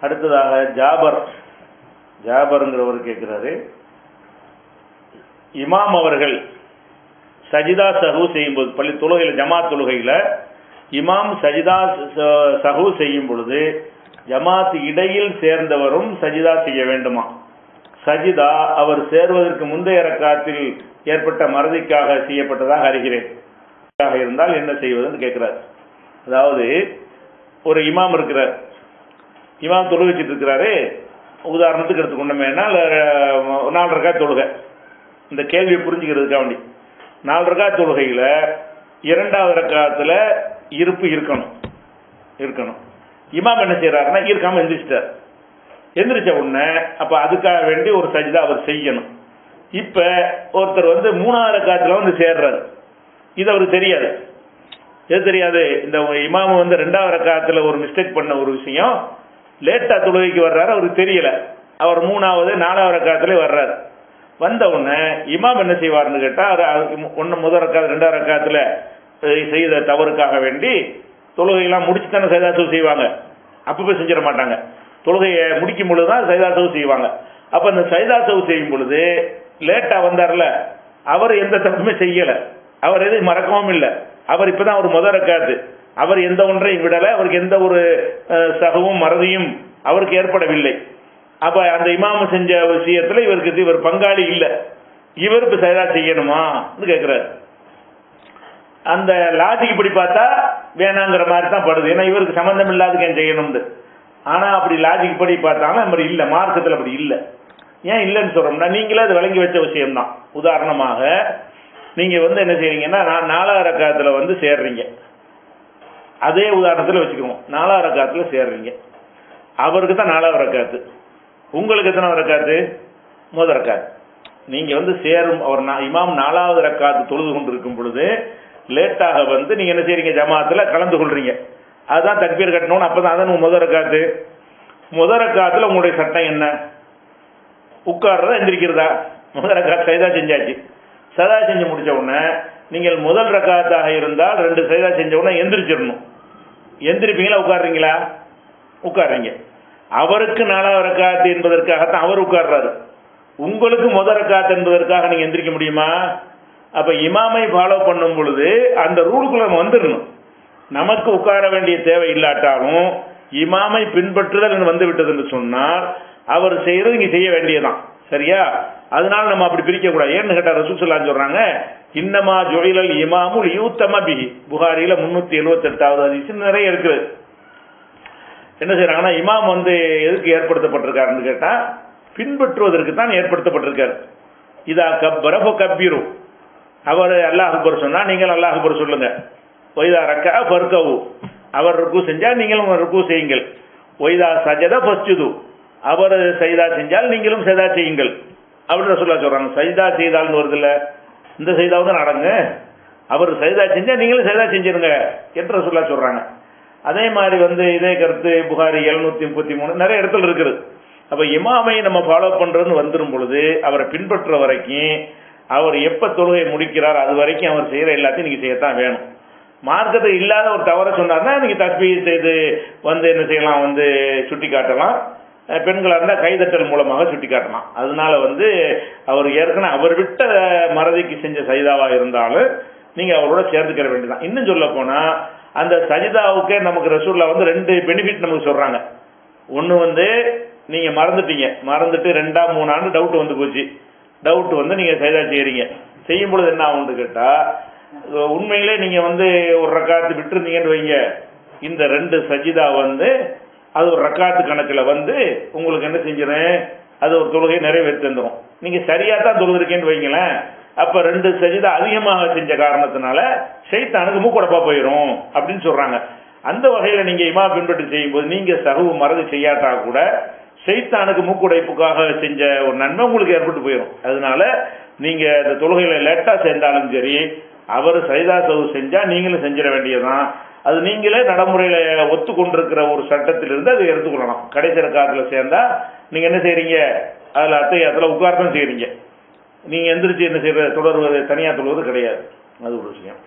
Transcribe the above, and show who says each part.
Speaker 1: அடுத்ததாக ஜாபர். ஜாபருங்கிறவர் கேட்கிறாரு. இமாம் அவர்கள் சஜிதா சஹு செய்யும்போது பள்ளி தொழுகையில் ஜமாத் தொழுகையில் இமாம் சஜிதா ச- செய்யும் பொழுது ஜமாத் இடையில் சேர்ந்தவரும் சஜிதா செய்ய வேண்டுமா? சஜிதா அவர் சேர்வதற்கு முந்தைய ரக்காத்தில் ஏற்பட்ட மறதிக்காக செய்யப்பட்டதாக அறிகிறேன். ஆக இருந்தால் என்ன செய்வதுன்னு கேட்கிறார். அதாவது ஒரு இமாம் இருக்கிறார். இமாம் தொழுகை வச்சுட்டு இருக்கிறாரு உதாரணத்துக்கு எடுத்துக்கொண்டோமேனா நாலு ரக்கா தொழுகை. இந்த கேள்வியை புரிஞ்சுக்கிறதுக்காக வேண்டி. நாலு ரக்கா தொழுகையில் இரண்டாவது ரக்காத்துல இருப்பு இருக்கணும். இருக்கணும். இமாம் என்ன செய்கிறாருன்னா இருக்காமல் எந்திரிச்சிட்டார். எந்திரிச்ச உடனே அப்போ அதுக்காக வேண்டி ஒரு சஜிதா அவர் செய்யணும். இப்போ ஒருத்தர் வந்து மூணாவது ரக்காத்துல வந்து சேர்றாரு. இது அவருக்கு தெரியாது. எது தெரியாது? இந்த இமாம் வந்து ரெண்டாவது காலத்தில் ஒரு மிஸ்டேக் பண்ண ஒரு விஷயம். லேட்டாக தொழுகைக்கு வர்றாரு அவருக்கு தெரியல. அவர் மூணாவது நாலாவது ரக்காத்துல வர்றாரு. வந்த உடனே இமாம் என்ன செய்வார்னு கேட்டால் ஒன்று முதல் ரக்காது ரெண்டாவது ரக்காத்துல செய்த தவறுக்காக வேண்டி தொழுகையெல்லாம் முடிச்சு தானே சைதாசவு செய்வாங்க. அப்போ போய் செஞ்சிட மாட்டாங்க. தொழுகையை முடிக்கும் பொழுது தான் சைதாசவு செய்வாங்க. அப்போ அந்த சைதாசவு செய்யும் பொழுது லேட்டாக வந்தார்ல அவர் எந்த தப்புமே செய்யலை. அவர் எதுவும் மறக்கவும் இல்லை. அவர் இப்பதான் ஒரு முதல் ரக்காது அவர் எந்த ஒன்றையும் விடலை அவருக்கு எந்த ஒரு சகவும் மறதியும் அவருக்கு ஏற்படவில்லை. அப்போ அந்த இமாம செஞ்ச விஷயத்தில் இவருக்கு இவர் பங்காளி இல்லை. இவர் இப்போ சைதா செய்யணுமான்னு கேட்கிறாரு அந்த லாஜிக் இப்படி பார்த்தா வேணாங்கிற மாதிரி தான் படுது. ஏன்னா இவருக்கு சம்மந்தம் இல்லாததுக்கு ஏன் செய்யணும்னு. ஆனால் அப்படி லாஜிக் படி பார்த்தாலும் அப்படி இல்லை. மார்க்கத்தில் அப்படி இல்லை. ஏன் இல்லைன்னு சொல்கிறோம்னா நீங்களே அது விளங்கி வச்ச விஷயம்தான். உதாரணமாக நீங்கள் வந்து என்ன செய்கிறீங்கன்னா நான் நாலாவது காலத்தில் வந்து சேர்றீங்க. அதே உதாரணத்தில் வச்சுக்குவோம். நாலாவது ரக்காத்தில் சேர்றீங்க. அவருக்கு தான் நாலாவது ரக்காத்து. உங்களுக்கு எத்தனை ரக்காத்து? முதல் ரக்காத்து. நீங்கள் வந்து சேரும் அவர் இமாம் நாலாவது ரக்காத்து தொழுது கொண்டு இருக்கும் பொழுது லேட்டாக வந்து நீங்கள் என்ன செய்கிறீங்க ஜமாத்தில் கலந்து கொள்றீங்க. அதுதான் தக்பீர் கட்டணும்னு அப்பதான் அதான் முதல் ரக்காத்து. முதல் ரக்காத்தில் உங்களுடைய சட்டம் என்ன? உட்கார்றதா எந்திரிக்கிறதா? முதல் ரக்காத்து சைதா செஞ்சாச்சு. சதா செஞ்சு முடித்த உடனே நீங்கள் முதல் ரக்காத்தாக இருந்தால் ரெண்டு சைதா செஞ்சவுடனே எந்திரிச்சிடணும். எந்திரிப்பீங்களா? உட்காடுறீங்களா உட்காடுறீங்க அவருக்கு நாலாவது ரக்காத்து என்பதற்காகத்தான் அவர் உட்கார்றாரு. உங்களுக்கு முதல் ரக்காத்து என்பதற்காக நீங்கள் எந்திரிக்க முடியுமா? அப்போ இமாமை ஃபாலோ பண்ணும் பொழுது அந்த ரூலுக்குள்ள நம்ம வந்துடணும். நமக்கு உட்கார வேண்டிய தேவை இல்லாட்டாலும் இமாமை பின்பற்றுதல் வந்து விட்டது என்று சொன்னால் அவர் செய்யறது இங்கே செய்ய வேண்டியதுதான். சரியா? அதனால நம்ம அப்படி பிரிக்கக்கூடாது. ஏன்னு கேட்டால் ரசூசல்லான்னு சொல்கிறாங்க இன்னமா ஜொயிலல் இமாமுல் யூத்தமபி பிஹி. புகாரியில முன்னூத்தி எழுபத்தி எட்டாவது அதிசயம் நிறைய இருக்குது. என்ன செய்கிறாங்கன்னா இமாம் வந்து எதுக்கு ஏற்படுத்தப்பட்டிருக்காருன்னு கேட்டா பின்பற்றுவதற்கு தான் ஏற்படுத்தப்பட்டிருக்காரு. இதா கப்பர கப்பீரு. அவர் அல்லாஹ் அக்பர் சொன்னா நீங்கள் அல்லாஹ் அக்பர் சொல்லுங்க. ஒய்தா ரக்கா பர்கவு அவர் ருக்கு செஞ்சா நீங்களும் ருக்கு செய்யுங்கள். ஒய்தா சஜத ஃபஸ்ஜுது. அவர் சைதா செஞ்சால் நீங்களும் சைதா செய்யுங்கள். அப்படின்னு சொல்ல சொல்றாங்க. சைதா செய்தால்னு வருதுல்ல. இந்த சைதாவும் தான் நடங்க அவர் சைதா செஞ்சால் நீங்களும் சைதா செஞ்சிருங்க என்று சொல்லா சொல்கிறாங்க அதே மாதிரி வந்து இதே கருத்து புகாரி எழுநூத்தி முப்பத்தி மூணு நிறைய இடத்துல இருக்குது. அப்போ இமாமை நம்ம ஃபாலோ பண்ணுறதுன்னு வந்துடும் பொழுது அவரை பின்பற்ற வரைக்கும் அவர் எப்போ தொழுகை முடிக்கிறார் அது வரைக்கும் அவர் செய்கிற எல்லாத்தையும் நீங்கள் செய்யத்தான் வேணும். மார்க்கத்தில் இல்லாத ஒரு தவறை சொன்னார்னா நீங்கள் தஸ்பீ செய்து வந்து என்ன செய்யலாம் வந்து சுட்டி காட்டலாம் பெண்களாக இருந்தால் கைதட்டல் மூலமாக சுட்டி காட்டலாம் அதனால வந்து அவர் ஏற்கனவே அவர் விட்ட மறதிக்கு செஞ்ச சஜிதாவாக இருந்தாலும் நீங்கள் அவரோட சேர்ந்துக்கிற வேண்டியதான் இன்னும் சொல்ல போனால் அந்த சஜிதாவுக்கே நமக்கு ரசூலில் வந்து ரெண்டு பெனிஃபிட் நமக்கு சொல்கிறாங்க ஒன்று வந்து நீங்கள் மறந்துட்டீங்க. மறந்துட்டு ரெண்டா மூணாண்டு டவுட் வந்து போச்சு. டவுட் வந்து நீங்கள் சைதா செய்கிறீங்க செய்யும் பொழுது என்ன ஆகும்னு கேட்டால் உண்மையிலே நீங்கள் வந்து ஒரு ரக்காத்து விட்டுருந்தீங்கன்னு வைங்க. இந்த ரெண்டு சஜிதா வந்து அது ஒரு ரக்காத்து கணக்கில் வந்து உங்களுக்கு என்ன செஞ்சிடும் அது ஒரு தொழுகை நிறைவேற்றி தந்துடும் நீங்கள் சரியாக தான் தொழுதுருக்கேன்னு வைங்களேன். அப்போ ரெண்டு சஜிதா அதிகமாக செஞ்ச காரணத்தினால சைத்தானுக்கு மூக்குடப்பா போயிடும் அப்படின்னு சொல்கிறாங்க அந்த வகையில் நீங்கள் இமா பின்பற்றி செய்யும்போது நீங்கள் சகவு மறந்து செய்யாட்டா கூட சைத்தானுக்கு மூக்குடைப்புக்காக செஞ்ச ஒரு நன்மை உங்களுக்கு ஏற்பட்டு போயிடும் அதனால நீங்கள் இந்த தொழுகையில் லேட்டாக சேர்ந்தாலும் சரி அவர் சைதா சவு செஞ்சால் நீங்களும் செஞ்சிட வேண்டியதுதான். அது நீங்களே நடைமுறையில் ஒத்துக்கொண்டிருக்கிற ஒரு சட்டத்திலிருந்து அதை எடுத்துக்கொள்ளணும் கடைசியில் காலத்தில் சேர்ந்தால் நீங்கள் என்ன செய்கிறீங்க அதில் அத்தை அதில் உட்கார்தான் செய்கிறீங்க நீங்கள் எந்திரிச்சு என்ன செய்கிற தொடர்வது தனியாக தொழுவது கிடையாது. அது ஒரு விஷயம்.